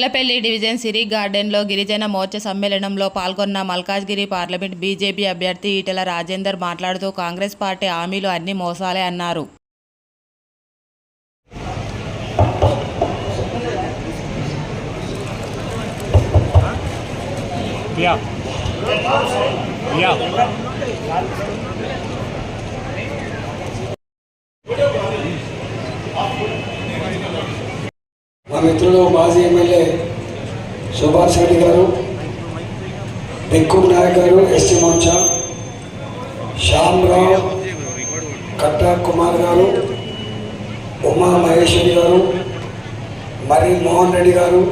చిక్లపల్లి division సిరి గార్డెన్లో గిరిజన మోర్చా సమ్మేళనంలో పాల్గొన్న మల్కాజ్గిరి పార్లమెంట్ బీజేపీ అభ్యర్థి ఈటెల రాజేందర్ మాట్లాడుతూ కాంగ్రెస్ పార్టీ హామీలు అన్ని మోసాలే అన్నారు. మా మిత్రులు మాజీ ఎమ్మెల్యే సుభాష్ రెడ్డి గారు బెక్కు నాయక్ గారు ఎస్టీ మోర్చా శ్యామ్రావ్ కట్ట కుమార్ గారు ఉమా మహేశ్వరి గారు మరి మోహన్ రెడ్డి గారు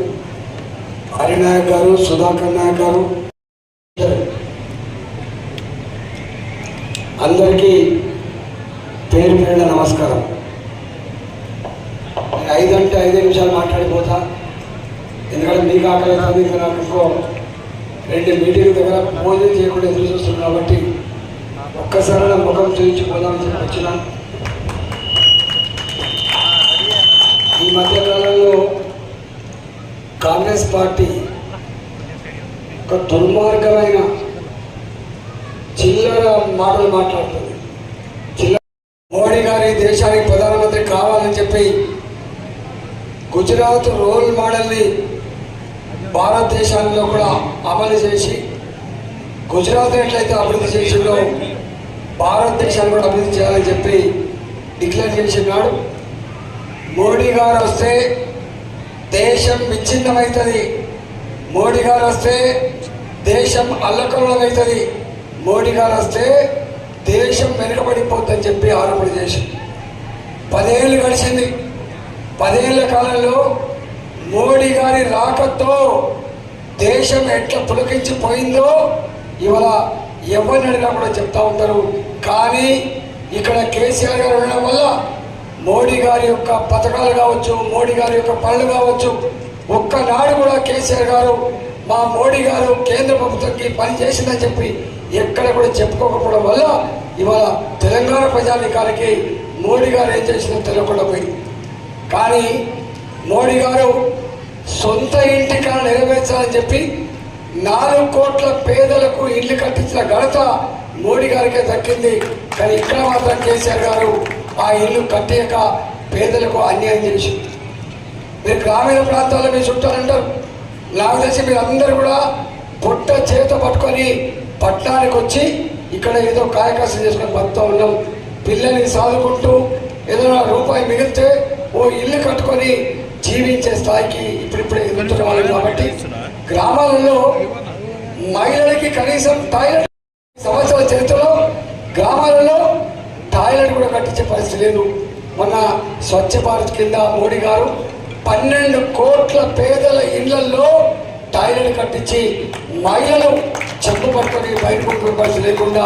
హరినాయక్ గారు సుధాకర్ నాయక్ గారు. అందరికీ పేరు పేరున నమస్కారం. ఐదు అంటే ఐదు నిమిషాలు మాట్లాడిపోతా. ఎందుకంటే మీకు ఆకలి అవుతుంది ఇంకా నాకు ఇంకో రెండు మీటింగ్ దగ్గర భోజనం చేయకుండా ఎదురు చూస్తున్నాను కాబట్టి ఒక్కసారి నా ముఖం చూపించిపోదామని చెప్పి వచ్చిన. ఈ మధ్య కాలంలో కాంగ్రెస్ పార్టీ ఒక దుర్మార్గమైన చిల్లర మాటలు మాట్లాడుతుంది. చిల్లర మోడీ గారి దేశానికి ప్రధానమంత్రి కావాలని చెప్పి గుజరాత్ రోల్ మోడల్ని భారతదేశంలో కూడా అమలు చేసి గుజరాత్ ఎట్లయితే అభివృద్ధి చేసిందో భారతదేశాన్ని కూడా అభివృద్ధి చేయాలని చెప్పి డిక్లేర్ చేసినాడు మోడీ గారు వస్తే దేశం విచ్ఛిన్నమవుతుంది. మోడీ గారు వస్తే దేశం అల్లకల్లమవుతుంది మోడీ గారు వస్తే దేశం వెనుకబడిపోద్దని చెప్పి ఆరోపణ చేసి పదేళ్ళు గడిచింది. పదేళ్ళ కాలంలో మోడీ గారి రాకతో దేశం ఎట్లా పులకించిపోయిందో ఇవాళ ఎవరిని అడిగినా కూడా చెప్తా ఉంటారు. కానీ ఇక్కడ కేసీఆర్ గారు ఉండడం వల్ల మోడీ గారి యొక్క పథకాలు కావచ్చు మోడీ గారి యొక్క పనులు కావచ్చు ఒక్కనాడు కూడా కేసీఆర్ గారు మా మోడీ గారు కేంద్ర ప్రభుత్వంకి పని చేసిందని చెప్పి ఎక్కడ కూడా చెప్పుకోకపోవడం వల్ల ఇవాళ తెలంగాణ ప్రజానికానికి మోడీ గారు ఏం చేసిందో తెలియకుండా పోయింది. కానీ మోడీ గారు సొంత ఇంటి నెరవేర్చాలని చెప్పి నాలుగు కోట్ల పేదలకు ఇల్లు కట్టించిన ఘనత మోడీ గారికే దక్కింది. కానీ ఇక్కడ మాత్రం కేసీఆర్ గారు ఆ ఇల్లు కట్టేయక పేదలకు అన్యాయం చేసి మీరు గ్రామీణ ప్రాంతాల్లో మీరు చుట్టాలంటారు నాకు తెలిసి మీరు అందరూ కూడా పుట్ట చేత పట్టుకొని పట్టణానికి వచ్చి ఇక్కడ ఏదో కాయకాశం చేసుకొని బతుకుతూ ఉన్నాం. పిల్లల్ని సాదుకుంటూ ఏదైనా రూపాయి మిగిలితే ఓ ఇల్లు కట్టుకొని జీవించే స్థాయికి ఇప్పుడిప్పుడే ఎదుగుతున్న వాళ్ళు కాబట్టి గ్రామాలలో మహిళలకి కనీసం టాయిలెట్ సంవత్సరాల చరిత్రలో గ్రామాలలో టాయిలెట్ కూడా కట్టించే పరిస్థితి లేదు. మొన్న స్వచ్ఛ భారత్ కింద మోడీ గారు పన్నెండు కోట్ల పేదల ఇళ్ళలో టాయిలెట్ కట్టించి మహిళలు చెప్పు పట్టుకొని బయట పరిస్థితి లేకుండా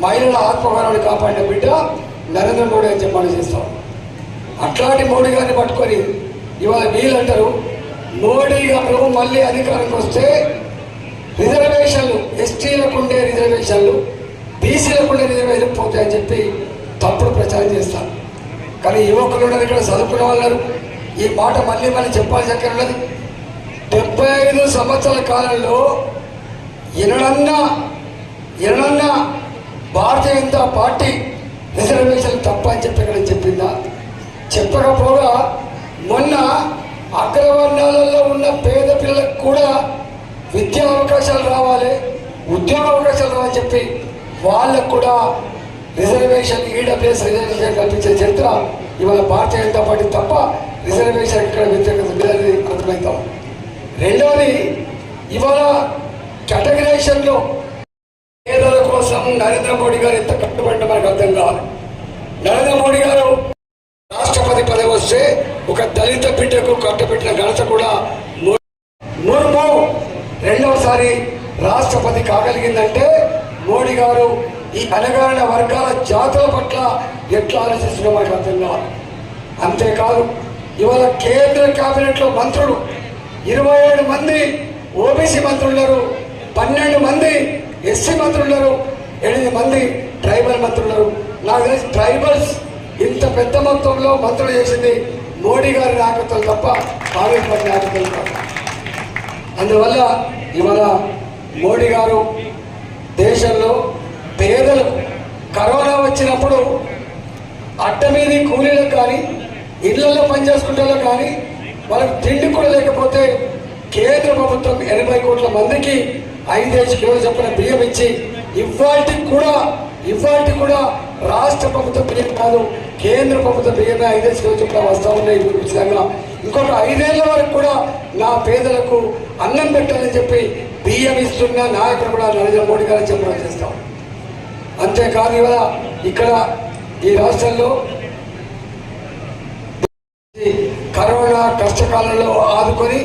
మహిళల ఆత్మగౌరవాన్ని కాపాడిన బిడ్డ నరేంద్ర మోడీ అని చెప్పని చేస్తాం. అట్లాంటి మోడీ గారిని పట్టుకొని ఇవాళ వీళ్ళంటారు మోడీ గారు మళ్ళీ అధికారంకి వస్తే రిజర్వేషన్లు ఎస్టీలకు ఉండే రిజర్వేషన్లు బీసీలకు ఉండే రిజర్వేషన్ పోతాయని చెప్పి తప్పుడు ప్రచారం చేస్తారు. కానీ యువకులు ఉన్నారు ఇక్కడ చదువుకునే వాళ్ళు ఈ మాట మళ్ళీ మళ్ళీ చెప్పాల్సి అక్కడ ఉన్నది. డెబ్బై ఐదు సంవత్సరాల కాలంలో ఎనడన్నా ఎనడన్నా భారతీయ జనతా పార్టీ రిజర్వేషన్ తప్ప అని చెప్పి ఇక్కడ చెప్పిందా? చెప్పకపోగా మొన్న అగ్రవర్ణాలలో ఉన్న పేద పిల్లలకు కూడా విద్యా అవకాశాలు రావాలి ఉద్యోగ అవకాశాలు రావాలని చెప్పి వాళ్ళకు కూడా రిజర్వేషన్ ఈడబ్ల్యూఎస్ రిజర్వేషన్ కల్పించే చరిత్ర ఇవాళ భారతీయ జనతా పార్టీ తప్ప రిజర్వేషన్ ఇక్కడ వ్యతిరేకత లేదని అర్థమవుతాం రెండవది ఇవాళ కేటగరైజేషన్లో పేదల కోసం నరేంద్ర మోడీ గారు ఎంత కట్టుబడి మనకు అర్థం కావాలి. నరేంద్ర మోడీ వస్తే ఒక దళిత బిడ్డకు కట్టబెట్టిన ఘనత కూడా ముర్ము రెండవసారి రాష్ట్రపతి కాగలిగిందంటే మోడీ గారు ఈ అనగారిన వర్గాల జాతుల పట్ల ఎట్లా ఆలోచిస్తున్నా మనకు అర్థం కావాలి అంతేకాదు ఇవాళ కేంద్ర కేబినెట్లో మంత్రులు ఇరవై ఏడు మంది ఓబీసీ మంత్రులున్నారు పన్నెండు మంది ఎస్సీ మంత్రులున్నారు ఎనిమిది మంది ట్రైబల్ మంత్రులున్నారు నాకు తెలిసి ట్రైబల్స్ ఇంత పెద్ద మొత్తంలో మంత్రులు చేసింది మోడీ గారి నాయకత్వం తప్ప కాంగ్రెస్ పార్టీ నాయకత్వం తప్ప అందువల్ల ఇవాళ మోడీ గారు దేశంలో పేదలకు కరోనా వచ్చినప్పుడు అట్ట మీద కూలీలకు కానీ ఇళ్ళలో పనిచేసుకుంటే కానీ వాళ్ళకి తిండి కూడా లేకపోతే కేంద్ర ప్రభుత్వం ఎనభై కోట్ల మందికి ఐదేసి కిలోలు చొప్పున బియ్యం ఇచ్చి ఇవాటికి కూడా ఇవాటికి కూడా రాష్ట్ర ప్రభుత్వ బియ్యం కాదు కేంద్ర ప్రభుత్వ బియ్యమే ఐదేసి కిలోలు చొప్పున వస్తూ ఉన్నాయి ఉచితంగా ఇంకొక ఐదేళ్ళ వరకు కూడా నా పేదలకు అన్నం పెట్టాలని చెప్పి బియ్యం ఇస్తున్న నాయకుడు కూడా నరేంద్ర మోడీ గారు చెప్పడం చేస్తాం. అంతేకాదు ఇవాళ ఇక్కడ ఈ రాష్ట్రంలో కరోనా కష్టకాలంలో ఆదుకొని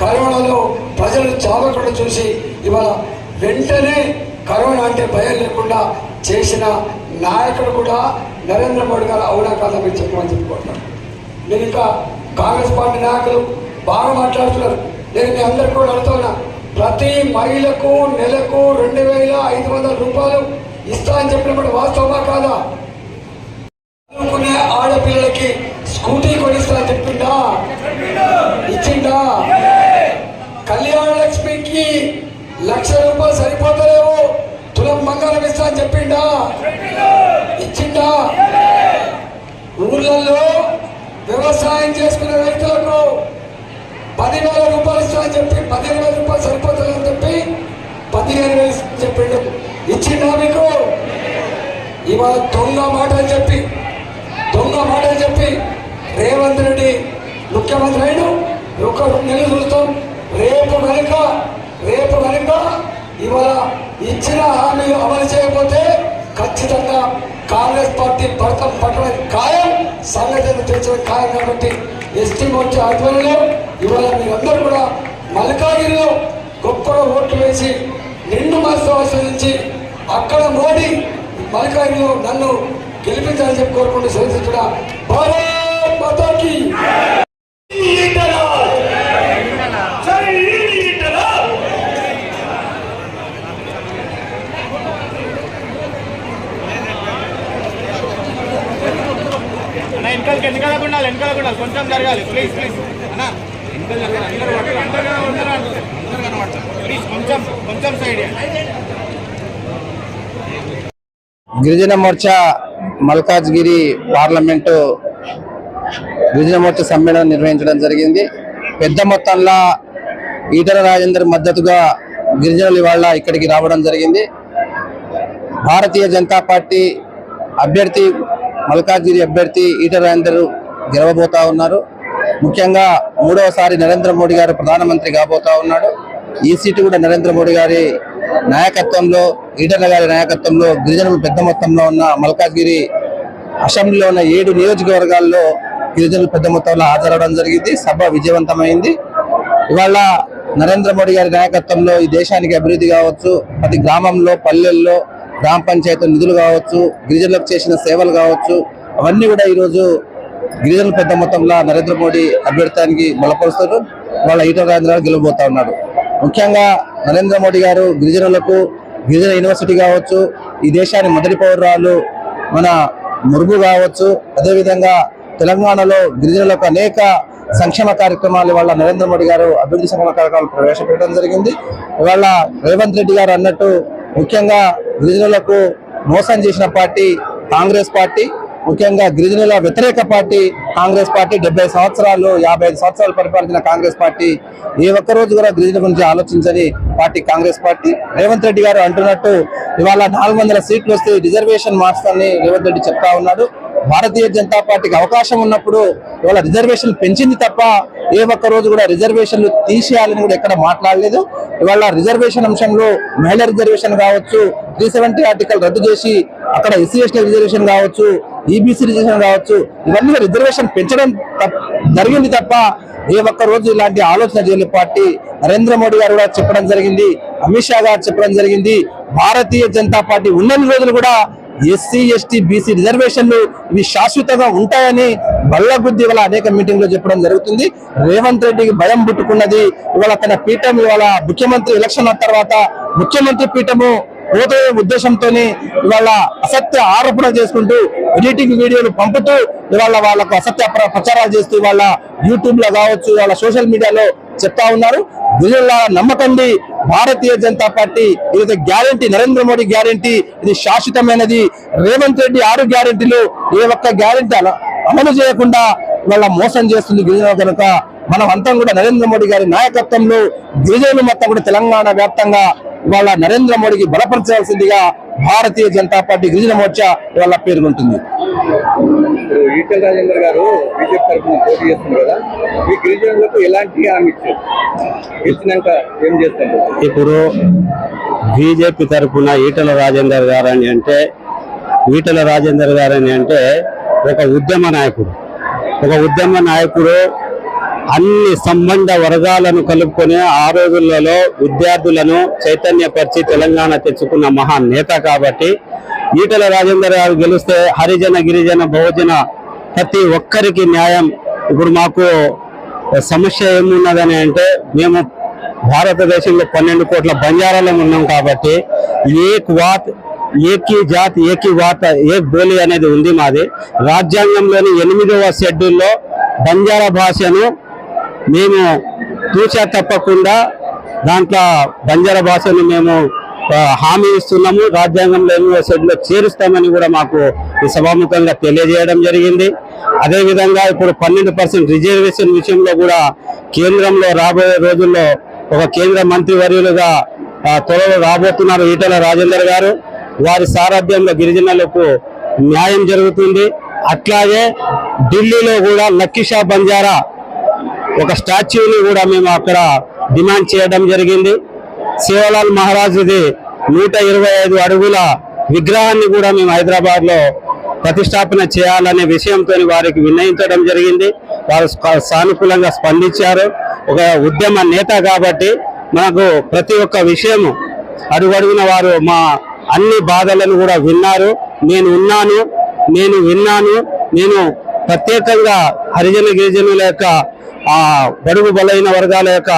కరోనాలో ప్రజలు చావకుండా చూసి ఇవాళ వెంటనే కరోనా అంటే భయం లేకుండా చేసిన నాయకుడు కూడా నరేంద్ర మోడీ గారు అవునా కాదా మీరు చెప్పమని చెప్పుకుంటాను నేను ఇంకా కాంగ్రెస్ పార్టీ నాయకులు బాగా మాట్లాడుతున్నారు. నేను మీ అందరికీ కూడా అడుగుతున్నా ప్రతి మహిళకు నెలకు రెండు వేల ఐదు వందల రూపాయలు ఇస్తా అని చెప్పినప్పుడు వాస్తవమా కాదా? చదువుకునే ఆడపిల్లలకి స్కూటీ కొనిస్తా అని చెప్పిండా? ఇచ్చిండా? కళ్యాణ లక్ష్మికి లక్ష రూపాయలు సరిపోతలేవు. తులం బంగారం ఇస్తా అని చెప్పిండా? ఊర్లలో వ్యవసాయం చేసుకునే రైతులకు పదివేల రూపాయలు ఇస్తా అని చెప్పి పదిహేను వేల రూపాయలు సరిపోతుందని చెప్పి పదిహేను వేలు చెప్పిండు. ఇచ్చిండా మీకు? ఇవాళ దొంగ మాటలు చెప్పి దొంగ మాటలు చెప్పి రేవంత్ రెడ్డి ముఖ్యమంత్రి అయిన ఒక రెండు నెలలు చూస్తాం. రేపు కనుక రేపు కనుక ఇవాళ ఇచ్చిన హామీలు అమలు చేయకపోతే ఖచ్చితంగా కాంగ్రెస్ పార్టీ భర్తం పట్టడం ఖాయం. సంఘటన తెచ్చడం ఖాయం కాబట్టి ఎస్టీ మోర్చా ఆధ్వర్యంలో ఇవాళ మీరందరూ కూడా మల్కాగిరిలో గొప్పగా ఓట్లు వేసి నిండు మనసు ఆస్వాదించి అక్కడ మోడీ మల్కాగిరిలో నన్ను గెలిపించాలని చెప్పి కోరుకుంటూ సెలవు భారత్ మాతాకి అన్న వెనకాలకి వెనకాలకు ఉండాలి కొంచెం జరగాలి. ప్లీజ్ ప్లీజ్ అన్నా వెనకాల జరగాలి. అందరూ అందరూ అందరూ కనబడతారు. ప్లీజ్ కొంచెం కొంచెం సైడ్ గిరిజన మోర్చా మల్కాజ్గిరి పార్లమెంటు గిరిజన మోర్చా సమ్మేళనం నిర్వహించడం జరిగింది. పెద్ద మొత్తంలో ఈటల రాజేందర్ మద్దతుగా గిరిజనులు ఇవాళ ఇక్కడికి రావడం జరిగింది. భారతీయ జనతా పార్టీ అభ్యర్థి మల్కాజ్గిరి అభ్యర్థి ఈటల రాజేందర్ గెలవబోతా ఉన్నారు. ముఖ్యంగా మూడవసారి నరేంద్ర మోడీ గారు ప్రధానమంత్రి కాబోతా ఉన్నాడు. ఈ సీటు కూడా నరేంద్ర మోడీ గారి నాయకత్వంలో ఈటర్ల గారి నాయకత్వంలో గిరిజనులు పెద్ద మొత్తంలో ఉన్న మల్కాజ్గిరి అసెంబ్లీలో ఉన్న ఏడు నియోజకవర్గాల్లో గిరిజనులు పెద్ద మొత్తంలో హాజరవడం జరిగింది. సభ విజయవంతమైంది. ఇవాళ నరేంద్ర మోడీ గారి నాయకత్వంలో ఈ దేశానికి అభివృద్ధి కావచ్చు ప్రతి గ్రామంలో పల్లెల్లో గ్రామ పంచాయతీ నిధులు కావచ్చు గిరిజనులకు చేసిన సేవలు కావచ్చు అవన్నీ కూడా ఈరోజు గిరిజనులు పెద్ద మొత్తంలో నరేంద్ర మోడీ అభ్యర్థానికి బలపరుస్తారు. వాళ్ళ ఈటల రాజేంద్ర గెలవబోతా ఉన్నారు. ముఖ్యంగా నరేంద్ర మోడీ గారు గిరిజనులకు గిరిజన యూనివర్సిటీ కావచ్చు ఈ దేశాన్ని మొదటి పౌరాలు మన మురుగు కావచ్చు. అదేవిధంగా తెలంగాణలో గిరిజనులకు అనేక సంక్షేమ కార్యక్రమాలు వాళ్ళ నరేంద్ర మోడీ గారు అభివృద్ధి సంక్షేమ కార్యక్రమాలు ప్రవేశపెట్టడం జరిగింది. ఇవాళ రేవంత్ రెడ్డి గారు అన్నట్టు ముఖ్యంగా గిరిజనులకు మోసం చేసిన పార్టీ కాంగ్రెస్ పార్టీ. ముఖ్యంగా గిరిజనుల వ్యతిరేక పార్టీ కాంగ్రెస్ పార్టీ డెబ్బై సంవత్సరాలు యాభై ఐదు సంవత్సరాలు పరిపాలించిన కాంగ్రెస్ పార్టీ ఏ ఒక్క రోజు కూడా గిరిజనుల గురించి ఆలోచించని పార్టీ కాంగ్రెస్ పార్టీ. రేవంత్ రెడ్డి గారు అంటున్నట్టు ఇవాళ నాలుగు వందల సీట్లు వస్తే రిజర్వేషన్ మార్చాలని రేవంత్ రెడ్డి చెప్తా ఉన్నాడు. భారతీయ జనతా పార్టీకి అవకాశం ఉన్నప్పుడు ఇవాళ రిజర్వేషన్ పెంచింది తప్ప ఏ ఒక్క రోజు కూడా రిజర్వేషన్లు తీసేయాలని కూడా ఎక్కడ మాట్లాడలేదు. ఇవాళ రిజర్వేషన్ అంశంలో మహిళా రిజర్వేషన్ కావచ్చు త్రీ సెవెంటీ ఆర్టికల్ రద్దు చేసి అక్కడ ఎస్సీ ఎస్టీ రిజర్వేషన్ కావచ్చు ఈబీసీ రిజర్వేషన్ కావచ్చు ఇవన్నీ రిజర్వేషన్ పెంచడం తప్ప- జరిగింది తప్ప ఏ ఒక్క రోజు ఇలాంటి ఆలోచన చేయని పార్టీ నరేంద్ర మోడీ గారు కూడా చెప్పడం జరిగింది అమిత్ షా గారు చెప్పడం జరిగింది. భారతీయ జనతా పార్టీ ఉన్నన్ని రోజులు కూడా ఎస్సీ ఎస్టీ బీసీ రిజర్వేషన్లు ఇవి శాశ్వతంగా ఉంటాయని బల్లగుద్ది ఇవాళ అనేక మీటింగ్లో చెప్పడం జరుగుతుంది. రేవంత్ రెడ్డికి భయం పుట్టుకున్నది ఇవాళ తన పీఠం ఇవాళ ముఖ్యమంత్రి ఎలక్షన్ తర్వాత ముఖ్యమంత్రి పీఠము పోతే ఉద్దేశంతోనే ఇవాళ అసత్య ఆరోపణ చేసుకుంటూ ఎడిటింగ్ వీడియోలు పంపుతూ ఇవాళ వాళ్ళకు అసత్య ప్ర- ప్రచారాలు చేస్తూ ఇవాళ యూట్యూబ్లో కావచ్చు వాళ్ళ సోషల్ మీడియాలో చెప్తా ఉన్నారు. గిరిజనుల నమ్మకండి భారతీయ జనతా పార్టీ ఇది గ్యారంటీ నరేంద్ర మోడీ గ్యారంటీ ఇది శాశ్వతమైనది. రేవంత్ రెడ్డి ఆరు గ్యారంటీలు ఏ ఒక్క గ్యారంటీ అమలు చేయకుండా వాళ్ళ మోసం చేస్తుంది గిరిజన కనుక. మనం అంతా కూడా నరేంద్ర మోడీ గారి నాయకత్వంలో గిరిజనులు మొత్తం కూడా తెలంగాణ వ్యాప్తంగా వాళ్ళ నరేంద్ర మోడీకి బలపరచాల్సిందిగా భారతీయ జనతా పార్టీ గిరిజన మోర్చా వాళ్ళ పేర్కొంటుంది. ఈటెల రాజేందర్ గారు బీజేపీ తరఫున పోటీ చేస్తున్నారు కదా ఈ గిరిజనులకు ఎలాంటి హామీ ఇచ్చారు? ఇచ్చినాక ఏం చేస్తారు? ఇప్పుడు బీజేపీ తరఫున ఈటల రాజేందర్ గారు అని అంటే ఈటల రాజేందర్ గారు అని అంటే ఒక ఉద్యమ నాయకుడు. ఒక ఉద్యమ నాయకుడు అన్ని సంబంధ వర్గాలను కలుపుకొని ఆ రోజులలో విద్యార్థులను చైతన్యపరిచి తెలంగాణ తెచ్చుకున్న మహా నేత కాబట్టి ఈటల రాజేందర్ గారు గెలిస్తే హరిజన గిరిజన బహుజన ప్రతి ఒక్కరికి న్యాయం. ఇప్పుడు మాకు సమస్య ఏమున్నదని అంటే మేము భారతదేశంలో పన్నెండు కోట్ల బంజారాలు ఉన్నాం కాబట్టి ఏక్ వాత్ ఏకీ జాత్ ఏకీ వాత ఏక్ బోలి అనేది ఉంది మాది. రాజ్యాంగంలోని ఎనిమిదవ షెడ్యూల్లో బంజారా భాషను మేము తూచా తప్పకుండా దాంట్లో బంజారా భాషను మేము హామీ ఇస్తున్నాము రాజ్యాంగంలో ఏమో షెడ్యూల్లో చేరుస్తామని కూడా మాకు ఈ సభాముఖంగా తెలియజేయడం జరిగింది. అదేవిధంగా ఇప్పుడు పన్నెండు పర్సెంట్ రిజర్వేషన్ విషయంలో కూడా కేంద్రంలో రాబోయే రోజుల్లో ఒక కేంద్ర మంత్రి వర్యులుగా త్వరలో రాబోతున్నారు ఈటల రాజేందర్ గారు. వారి సారథ్యంలో గిరిజనులకు న్యాయం జరుగుతుంది. అట్లాగే ఢిల్లీలో కూడా లక్కీషా బంజారా ఒక స్టాచ్యూని కూడా మేము అక్కడ డిమాండ్ చేయడం జరిగింది. సేవలాల్ మహారాజుది నూట ఇరవై ఐదు అడుగుల విగ్రహాన్ని కూడా మేము హైదరాబాద్లో ప్రతిష్టాపన చేయాలనే విషయంతో వారికి విన్నయించడం జరిగింది. వారు సానుకూలంగా స్పందించారు. ఒక ఉద్యమ నేత కాబట్టి మనకు ప్రతి ఒక్క విషయము అడుగడుగున వారు మా అన్ని బాధలను కూడా విన్నారు. నేను ఉన్నాను నేను విన్నాను నేను ప్రత్యేకంగా హరిజన గిరిజనుల యొక్క ఆ బడుగు బలైన వర్గాల యొక్క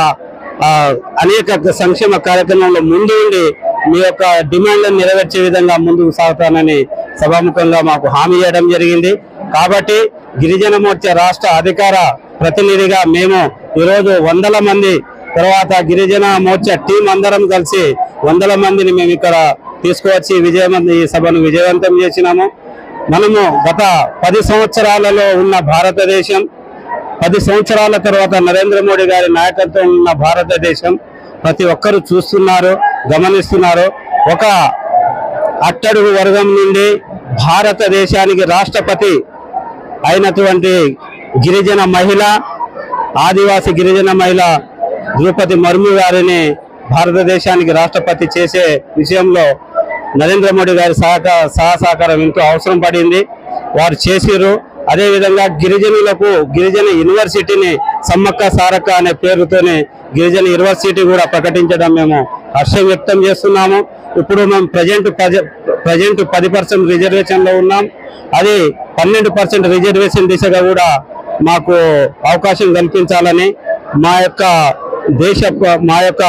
అనేక సంక్షేమ కార్యక్రమంలో ముందు ఉండి మీ యొక్క డిమాండ్లను నెరవేర్చే విధంగా ముందుకు సాగుతానని సభాముఖంగా మాకు హామీ ఇవ్వడం జరిగింది. కాబట్టి గిరిజన మోర్చా రాష్ట్ర అధికార ప్రతినిధిగా మేము ఈరోజు వందల మంది తర్వాత గిరిజన మోర్చా టీం అందరం కలిసి వందల మందిని మేము ఇక్కడ తీసుకువచ్చి విజయవంత ఈ సభను విజయవంతం చేసినాము. మనము గత పది సంవత్సరాలలో ఉన్న భారతదేశం పది సంవత్సరాల తర్వాత నరేంద్ర మోడీ గారి నాయకత్వం ఉన్న భారతదేశం ప్రతి ఒక్కరూ చూస్తున్నారు గమనిస్తున్నారు. ఒక అట్టడుగు వర్గం నుండి భారతదేశానికి రాష్ట్రపతి అయినటువంటి గిరిజన మహిళ ఆదివాసి గిరిజన మహిళ ద్రౌపది మర్ము గారిని భారతదేశానికి రాష్ట్రపతి చేసే విషయంలో నరేంద్ర మోడీ గారి సహకార సహసహకారం ఎంతో అవసరం పడింది. వారు చేసిరు అదేవిధంగా గిరిజనులకు గిరిజన యూనివర్సిటీని సమ్మక్క సారక్క అనే పేరుతోనే గిరిజన యూనివర్సిటీ కూడా ప్రకటించడం మేము హర్షం వ్యక్తం చేస్తున్నాము. ఇప్పుడు మేము ప్రజెంట్ ప్రజెంట్ పది పర్సెంట్ రిజర్వేషన్లో ఉన్నాం. అది పన్నెండు పర్సెంట్ రిజర్వేషన్ దిశగా కూడా మాకు అవకాశం కల్పించాలని మా యొక్క దేశ మా యొక్క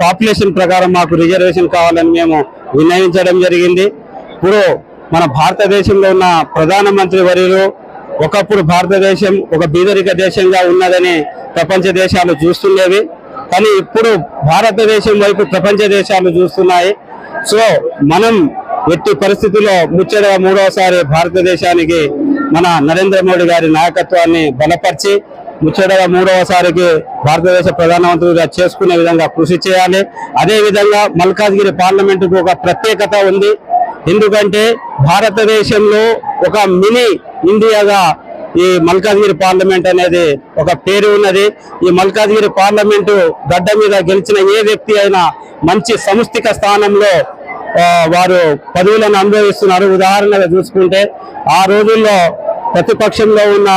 పాపులేషన్ ప్రకారం మాకు రిజర్వేషన్ కావాలని మేము విన్నవించడం జరిగింది. ఇప్పుడు మన భారతదేశంలో ఉన్న ప్రధానమంత్రి వర్యులు ఒకప్పుడు భారతదేశం ఒక బీదరిక దేశంగా ఉన్నదని ప్రపంచ దేశాలు చూస్తుండేవి. కానీ ఇప్పుడు భారతదేశం వైపు ప్రపంచ దేశాలు చూస్తున్నాయి. సో మనం ఎట్టి పరిస్థితుల్లో ముచ్చటగా మూడవసారి భారతదేశానికి మన నరేంద్ర మోడీ గారి నాయకత్వాన్ని బలపరిచి ముచ్చటగా మూడవసారికి భారతదేశ ప్రధానమంత్రిగా చేసుకునే విధంగా కృషి చేయాలి. అదే విధంగా మల్కాజ్గిరి పార్లమెంటుకు ఒక ప్రత్యేకత ఉంది. ఎందుకంటే భారతదేశంలో ఒక మినీ ఇండియాగా ఈ మల్కాజ్గిరి పార్లమెంట్ అనేది ఒక పేరు ఉన్నది. ఈ మల్కాజ్గిరి పార్లమెంటు గడ్డ మీద గెలిచిన ఏ వ్యక్తి అయినా మంచి సంస్థిక స్థానంలో వారు పదవులను అనుభవిస్తున్నారు. ఉదాహరణగా చూసుకుంటే ఆ రోజుల్లో ప్రతిపక్షంలో ఉన్న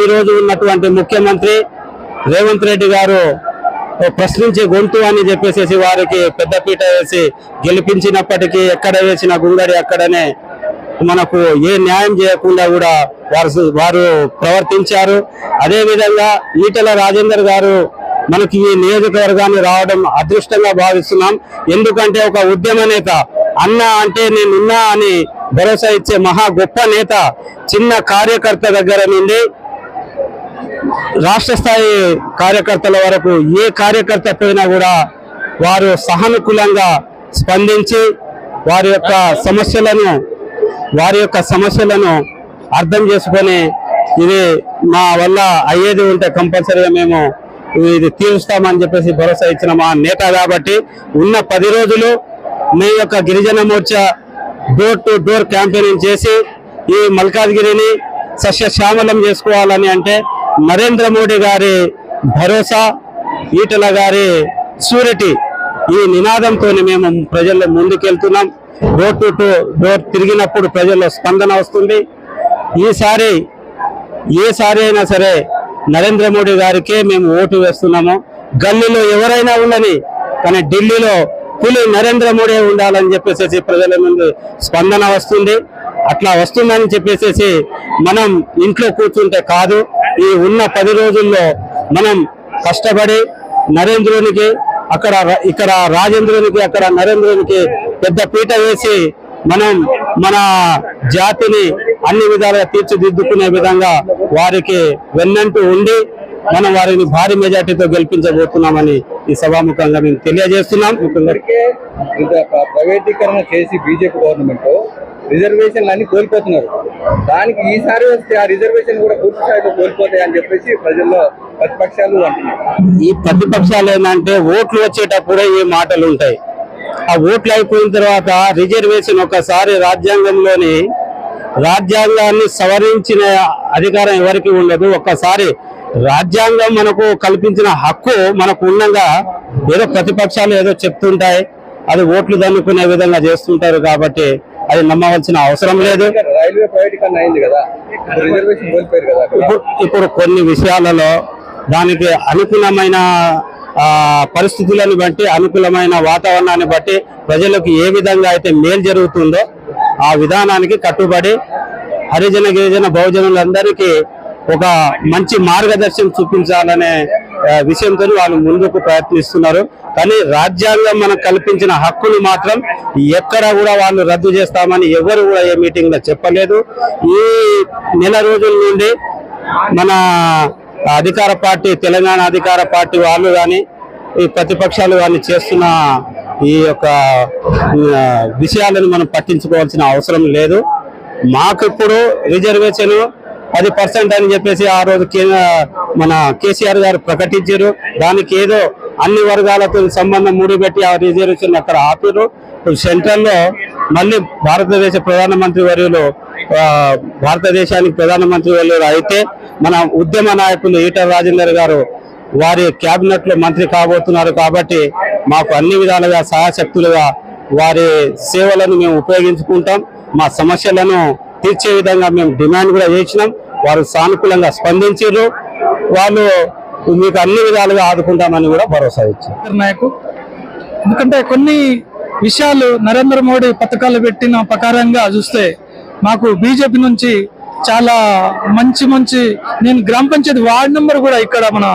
ఈ రోజు ఉన్నటువంటి ముఖ్యమంత్రి రేవంత్ రెడ్డి గారు ప్రశ్నించే గొంతు అని చెప్పేసి వారికి పెద్దపీట వేసి గెలిపించినప్పటికీ ఎక్కడ వేసిన గుంగడి అక్కడనే మనకు ఏ న్యాయం చేయకుండా కూడా వారు వారు ప్రవర్తించారు. అదేవిధంగా ఈటల రాజేందర్ గారు మనకి ఈ నియోజకవర్గాన్ని రావడం అదృష్టంగా భావిస్తున్నాం. ఎందుకంటే ఒక ఉద్యమ నేత అన్న అంటే నేనున్నా అని భరోసా ఇచ్చే మహా గొప్ప నేత చిన్న కార్యకర్త దగ్గర నుండి రాష్ట్ర స్థాయి కార్యకర్తల వరకు ఏ కార్యకర్త పోయినా కూడా వారు సహానుకూలంగా స్పందించి వారి యొక్క సమస్యలను వారి యొక్క సమస్యలను అర్థం చేసుకొని ఇది మా వల్ల అయ్యేది ఉంటే కంపల్సరీగా మేము ఇది తీరుస్తామని చెప్పేసి భరోసా ఇచ్చిన మా నేత కాబట్టి ఉన్న పది రోజులు మీ యొక్క గిరిజన Morcha door to door campaigning చేసి ఈ మల్కాజ్గిరిని సస్యశ్యామలం చేసుకోవాలని అంటే నరేంద్ర మోడీ గారి భరోసా ఈటల గారి సూరిటీ ఈ నినాదంతో మేము ప్రజల్లో ముందుకెళ్తున్నాం. డోర్ టు డోర్ తిరిగినప్పుడు ప్రజల్లో స్పందన వస్తుంది. ఈసారి ఏసారి అయినా సరే నరేంద్ర మోడీ గారికే మేము ఓటు వేస్తున్నాము. గల్లీలో ఎవరైనా ఉండని కానీ ఢిల్లీలో పులి నరేంద్ర మోడీ ఉండాలని చెప్పేసి ప్రజల ముందు స్పందన వస్తుంది. అట్లా వస్తుందని చెప్పేసి మనం ఇంట్లో కూర్చుంటే కాదు. ఈ ఉన్న పది రోజుల్లో మనం కష్టపడి నరేంద్రునికి అక్కడ ఇక్కడ రాజేంద్రునికి అక్కడ నరేంద్రునికి పెద్ద పీట వేసి మనం మన జాతిని అన్ని విధాలుగా తీర్చిదిద్దుకునే విధంగా వారికి వెన్నంటూ ఉండి మనం వారిని భారీ మెజార్టీతో గెలిపించబోతున్నామని ఈ సభాముఖంగా మేము తెలియజేస్తున్నాం. ప్రైవేటీకరణ చేసి బీజేపీ గవర్నమెంట్ రిజర్వేషన్లు అన్ని కోల్పోతున్నారు. దానికి ఈసారి వస్తే ఆ రిజర్వేషన్ కూడా పూర్తి స్థాయిలో కోల్పోతాయి అని చెప్పేసి ప్రజల్లో ప్రతిపక్షాలు అంటున్నారు. ఈ ప్రతిపక్షాలు ఏంటంటే ఓట్లు వచ్చేటప్పుడే ఈ మాటలు ఉంటాయి. ఆ ఓట్లు అయిపోయిన తర్వాత రిజర్వేషన్ ఒకసారి రాజ్యాంగంలోని రాజ్యాంగాన్ని సవరించిన అధికారం ఎవరికి ఉండదు. ఒక్కసారి రాజ్యాంగం మనకు కల్పించిన హక్కు మనకు ఉండగా ఏదో ప్రతిపక్షాలు ఏదో చెప్తుంటాయి. అది ఓట్లు దన్నుకునే విధంగా చేస్తుంటారు కాబట్టి అది నమ్మవలసిన అవసరం లేదు. ఇప్పుడు. ఇప్పుడు కొన్ని విషయాలలో దానికి అనుకూలమైన పరిస్థితులను బట్టి అనుకూలమైన వాతావరణాన్ని బట్టి ప్రజలకు ఏ విధంగా అయితే మేలు జరుగుతుందో ఆ విధానానికి కట్టుబడి హరిజన గిరిజన బహుజనులందరికీ ఒక మంచి మార్గదర్శనం చూపించాలనే విషయంతో వాళ్ళు ముందుకు ప్రయత్నిస్తున్నారు. కానీ రాజ్యాంగం మనకు కల్పించిన హక్కులు మాత్రం ఎక్కడ కూడా వాళ్ళు రద్దు చేస్తామని ఎవరు కూడా ఏ మీటింగ్లో చెప్పలేదు. ఈ నెల రోజుల నుండి మన అధికార పార్టీ తెలంగాణ అధికార పార్టీ వాళ్ళు కానీ ఈ ప్రతిపక్షాలు కానీ చేస్తున్న ఈ యొక్క విషయాలను మనం పట్టించుకోవాల్సిన అవసరం లేదు. మాకు ఇప్పుడు రిజర్వేషన్ పది పర్సెంట్ అని చెప్పేసి ఆ రోజు మన కేసీఆర్ గారు ప్రకటించారు. దానికి ఏదో అన్ని వర్గాలతో సంబంధం ముడిపెట్టి ఆ రిజర్వేషన్ అక్కడ ఆపారు సెంట్రల్లో మళ్ళీ భారతదేశ ప్రధానమంత్రి వర్యులు భారతదేశానికి ప్రధానమంత్రి వర్యులు అయితే మన ఉద్యమ నాయకులు ఈటల రాజేందర్ గారు వారి కేబినెట్లో మంత్రి కాబోతున్నారు కాబట్టి మాకు అన్ని విధాలుగా సహాయశక్తులుగా వారి సేవలను మేము ఉపయోగించుకుంటాం. మా సమస్యలను తీర్చే విధంగా మేము డిమాండ్ కూడా చేసినాం. వారు సానుకూలంగా స్పందించారు. వాళ్ళు మీకు అన్ని విధాలుగా ఆదుకుంటామని కూడా భరోసా ఇచ్చారు. నాయకు ఎందుకంటే కొన్ని విషయాలు నరేంద్ర మోడీ పథకాలు పెట్టిన ప్రకారంగా చూస్తే మాకు బీజేపీ నుంచి చాలా మంచి మంచి నేను గ్రామ పంచాయతీ వార్డ్ నెంబర్ కూడా ఇక్కడ మన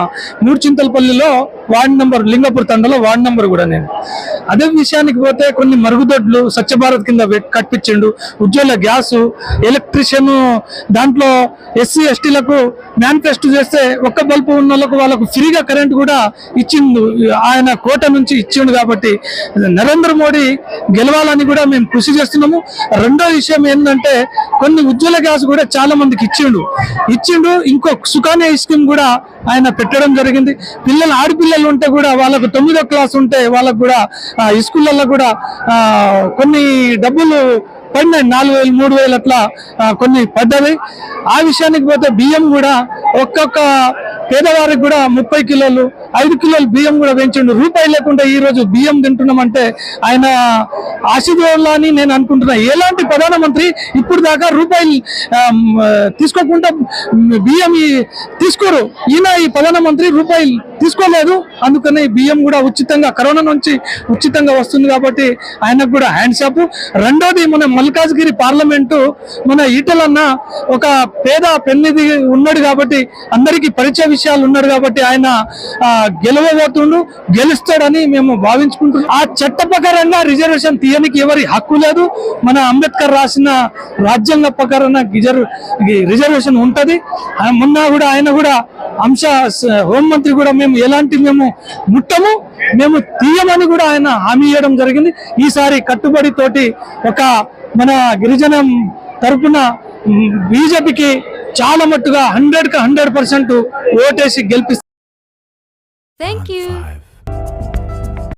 మూర్చింతలపల్లిలో వార్డ్ నెంబర్ లింగపూర్ తండలో వార్డ్ నెంబర్ కూడా నేను. అదే విషయానికి పోతే కొన్ని మరుగుదొడ్లు స్వచ్ఛ భారత్ కింద కట్టించిండు. ఉజ్వల గ్యాసు ఎలక్ట్రిషియన్ దాంట్లో ఎస్సీ ఎస్టీలకు మేనిఫెస్టో చేస్తే ఒక్క బల్బు ఉన్న వాళ్ళకు ఫ్రీగా కరెంట్ కూడా ఇచ్చిండు. ఆయన కోట నుంచి ఇచ్చిండు కాబట్టి నరేంద్ర మోడీ గెలవాలని కూడా మేము కృషి చేస్తున్నాము. రెండో విషయం ఏంటంటే కొన్ని ఉజ్వల గ్యాస్ కూడా చాలా మందికి ఇచ్చిండు. ఇచ్చిండు ఇంకో సుకాన్య స్కీమ్ కూడా ఆయన పెట్టడం జరిగింది. పిల్లలు ఆడపిల్లలు ఉంటే కూడా వాళ్ళకు తొమ్మిదో క్లాస్ ఉంటే వాళ్ళకు కూడా ఈ స్కూళ్ళల్లో కూడా కొన్ని డబ్బులు పడినాయి. నాలుగు వేలు మూడు వేలు అట్లా కొన్ని పడ్డవి. ఆ విషయానికి పోతే బియ్యం కూడా ఒక్కొక్క పేదవారికి కూడా ముప్పై కిలోలు ఐదు కిలోలు బియ్యం కూడా పెంచండు. రూపాయి లేకుండా ఈ రోజు బియ్యం తింటున్నామంటే ఆయన ఆశీర్వాదాలు అని నేను అనుకుంటున్నా. ఎలాంటి ప్రధానమంత్రి ఇప్పుడు దాకా రూపాయలు తీసుకోకుండా బియ్యం తీసుకోరు. ఈయన ఈ ప్రధానమంత్రి రూపాయలు తీసుకోలేదు. అందుకని ఈ బియ్యం కూడా ఉచితంగా కరోనా నుంచి ఉచితంగా వస్తుంది కాబట్టి ఆయనకు కూడా హ్యాండ్ షాప్ రెండోది మన మల్కాజ్గిరి పార్లమెంటు మన ఈటలన్న ఒక పేద పెన్నిది ఉన్నాడు కాబట్టి అందరికీ పరిచయ విషయాలు ఉన్నాడు కాబట్టి ఆయన గెలవబోతుండు గెలుస్తాడని మేము భావించుకుంటున్నాం. ఆ చట్ట ప్రకారంగా రిజర్వేషన్ తీయనికి ఎవరి హక్కు లేదు. మన అంబేద్కర్ రాసిన రాజ్యాంగ ప్రకారంగా రిజర్వ్ రిజర్వేషన్ ఉంటుంది. మొన్న కూడా ఆయన కూడా అంశ హోంమంత్రి కూడా మేము ఎలాంటి మేము ముట్టము మేము తీయమని కూడా ఆయన హామీ ఇవ్వడం జరిగింది ఈసారి కట్టుబడి తోటి ఒక మన గిరిజన తరపున బీజేపీకి చాలా మట్టుగా హండ్రెడ్కి హండ్రెడ్ పర్సెంట్ ఓటేసి గెలిపిస్తారు Thank you.